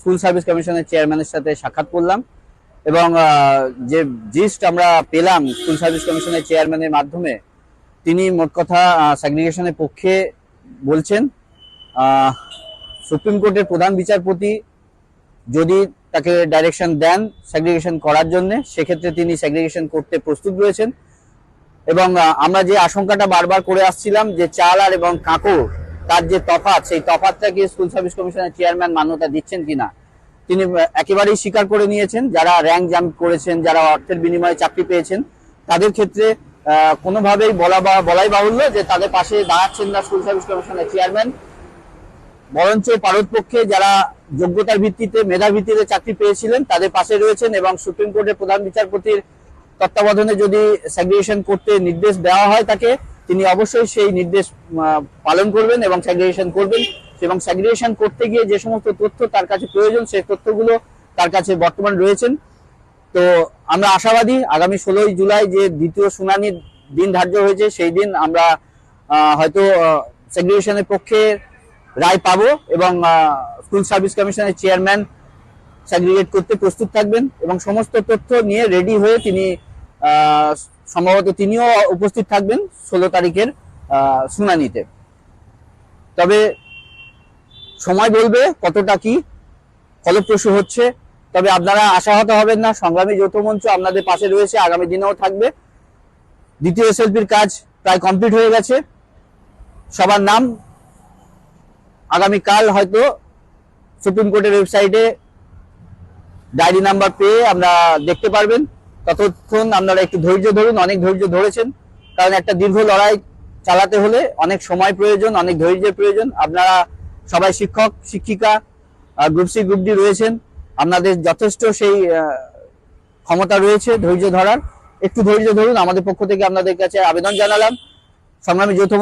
School service কমিশনের চেয়ারম্যানের সাথে সাক্ষাৎ করলাম এবং যে জিস্ট আমরা পেলাম স্কুল সার্ভিস কমিশনের চেয়ারম্যানের মাধ্যমে, তিনি মোট কথা সেগ্রিগেশনের পক্ষে বলছেন সুপ্রিম কোর্টের প্রধান বিচারপতি যদি তাকে ডাইরেকশন দেন সেগ্রিগেশন করার জন্য, সেক্ষেত্রে তিনি সেগ্রিগেশন করতে প্রস্তুত রয়েছেন। এবং আমরা যে আশঙ্কাটা বারবার করে আসছিলাম যে চালার এবং কাঁকড় তার যে তফাত সেই তফাৎটাকে স্কুল সার্ভিস কমিশনের চেয়ারম্যান মান্যতা দিচ্ছেন কিনা? তিনি একেবারেই স্বীকার করে নিয়েছেন, যারা র্যাঙ্ক জাম্প করেছেন, যারা অর্থের বিনিময়ে চাকরি পেয়েছেন, তাদের ক্ষেত্রে কোনোভাবেই বলা বা, বলাই বাহুল্য যে তাদের পাশে দাঁড়াচ্ছেন না স্কুল সার্ভিস কমিশনের চেয়ারম্যান বরঞ্চ পারতপক্ষে যারা যোগ্যতার ভিত্তিতে, মেধার ভিত্তিতে চাকরি পেয়েছিলেন, তাদের পাশে রয়েছেন এবং সুপ্রিম কোর্টের প্রধান বিচারপতির তত্ত্বাবধানে যদি সেগ্রিগেশন করতে নির্দেশ দেওয়া হয় তাকে তিনি অবশ্যই সেই নির্দেশ পালন করবেন এবং সেগ্রিগেশন করবেন। এবং সেগ্রিগেশন করতে গিয়ে যে সমস্ত তথ্য তার কাছে প্রয়োজন, সেই তথ্যগুলো তার কাছে বর্তমান রয়েছেন। তো আমরা আশাবাদী আগামী ষোলোই জুলাই যে দ্বিতীয় শুনানির দিন ধার্য হয়েছে, সেই দিন আমরা হয়তো সেগ্রিগেশনের পক্ষে রায় পাবো এবং স্কুল সার্ভিস কমিশনের চেয়ারম্যান সেগ্রিগেট করতে প্রস্তুত থাকবেন এবং সমস্ত তথ্য নিয়ে রেডি হয়ে তিনি সম্ভবত তিনিও উপস্থিত থাকবেন ষোলো তারিখের শুনানিতে। তবে সময় বলবে কতটা কি, ফলপ্রসূ হচ্ছে, তবে আপনারা আশাহত হবেন না, সংগ্রামী যৌথ মঞ্চ আপনাদের পাশে রয়েছে, আগামী দিনেও থাকবে। দ্বিতীয় এসএলপির কাজ প্রায় কমপ্লিট হয়ে গেছে। সবার নাম আগামীকাল হয়তো সুপ্রিম কোর্টের ওয়েবসাইটে ডায়েরি নাম্বার পেয়ে আমরা দেখতে পারবেন। ততক্ষণ আপনারা একটু ধৈর্য ধরুন, অনেক ধৈর্য ধরেছেন। কারণ একটা দীর্ঘ লড়াই চালাতে হলে অনেক সময় প্রয়োজন, অনেক ধৈর্যের প্রয়োজন। আপনারা সবাই শিক্ষক, শিক্ষিকা গ্রুপ সি গ্রুপ ডি রয়েছেন। আপনাদের যথেষ্ট সেই ক্ষমতা রয়েছে ধৈর্য ধরার। একটু ধৈর্য ধরুন, আমাদের পক্ষ থেকে আপনাদের কাছে আবেদন জানালাম। সংগ্রামী যৌথ